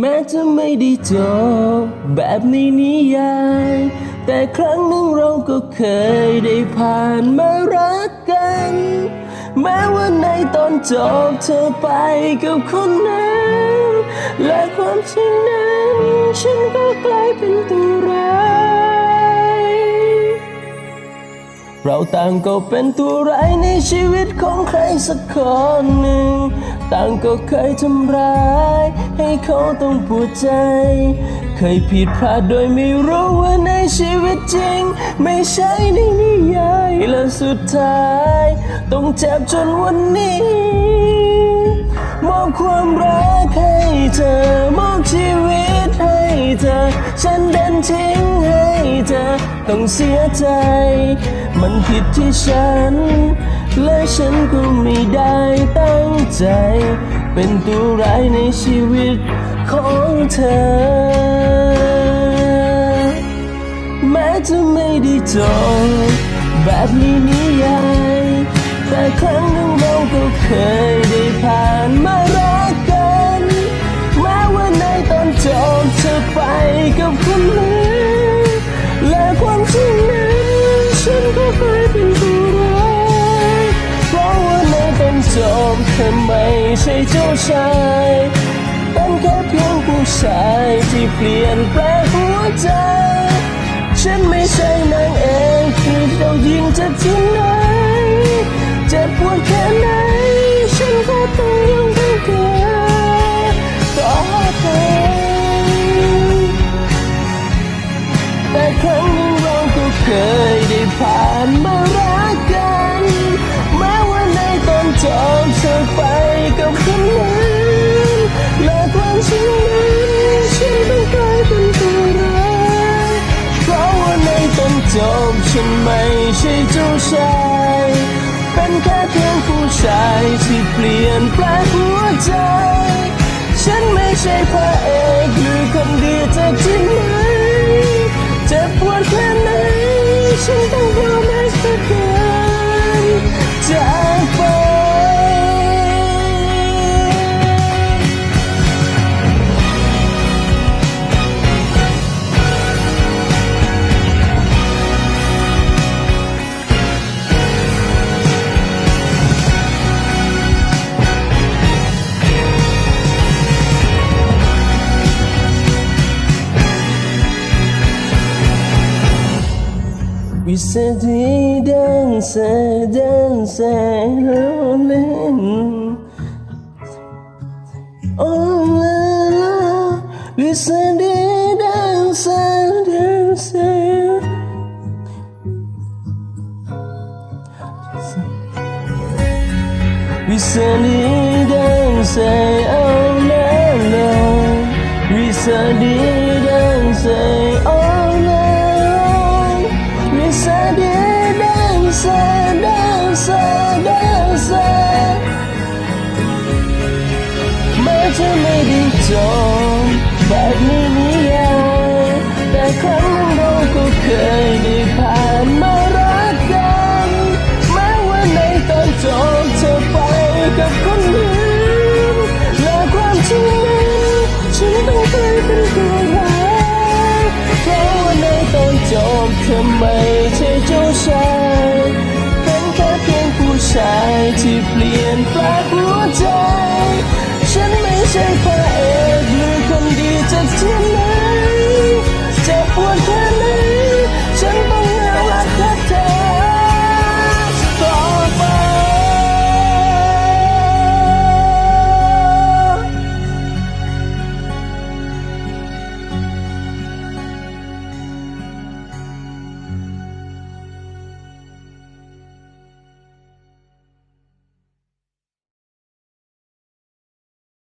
แม้จะไม่ได้จบแบบในนิยาย แต่ครั้งหนึ่งเราก็เคยได้ผ่านมารักกัน แม้ว่าในตอนจบเธอไปกับคนนั้น และความจริงนั้น ฉันก็กลายเป็นตัวร้าย เราต่างก็เป็นตัวร้ายในชีวิตของใครสักคนหนึ่ง ต่างก็เคยทำร้าย ให้เขาต้องปวดใจ เคยผิดพลาดโดยไม่รู้ว่าในชีวิตจริง ไม่ใช่ในนิยายและสุดท้าย ต้องเจ็บจนวันนี้มอบความรักให้เธอมอบชีวิตให้เธอ ฉันเดินทิ้ง เธอต้องเสียใจ มันผิดที่ฉัน และฉันก็ไม่ได้ตั้งใจ เป็นตัวร้ายในชีวิตของเธอ แม้จะไม่ได้จบแบบนี้นิยายแต่ครั้งหนึ่งเราก็เคยได้ผ่านมารักกัน แม้ว่าในตอนจบเธอไปกับคนนั้น ธอไม่ใช่เจ้าชาย เป็นแค่เพียงผู้ชายที่เปลี่ยนแปลงหัวใจ ฉันไม่ใช่นางเอกที่เจ้าหญิงจะที่ไหนเจ็บปวดแค่ไหน ฉันก็ต้องยอมให้เธอต่อไปแต่ครั้งหนึ่งเราก็เคยได้ผ่านมารักกั อบฉันไม่ใช่เจ้าชาย เป็นแค่เพียงผู้ชายที่เปลี่ยนแปลงหัวใจ ฉันไม่ใช่พระเอกหรือคนดีจากที่ไหนเจ็บปวด istedi dense dense ölüm Onlara istedi dense dense oh We send it and say, oh, no, no. We send it. dancer, dancer, dancer. Merchant lady, joy. ่เปลี่ยนแปลงหัวใจ ฉันไม่ใช่พระเอกหรือคนดีจะเที่มไหนจะปวดแค่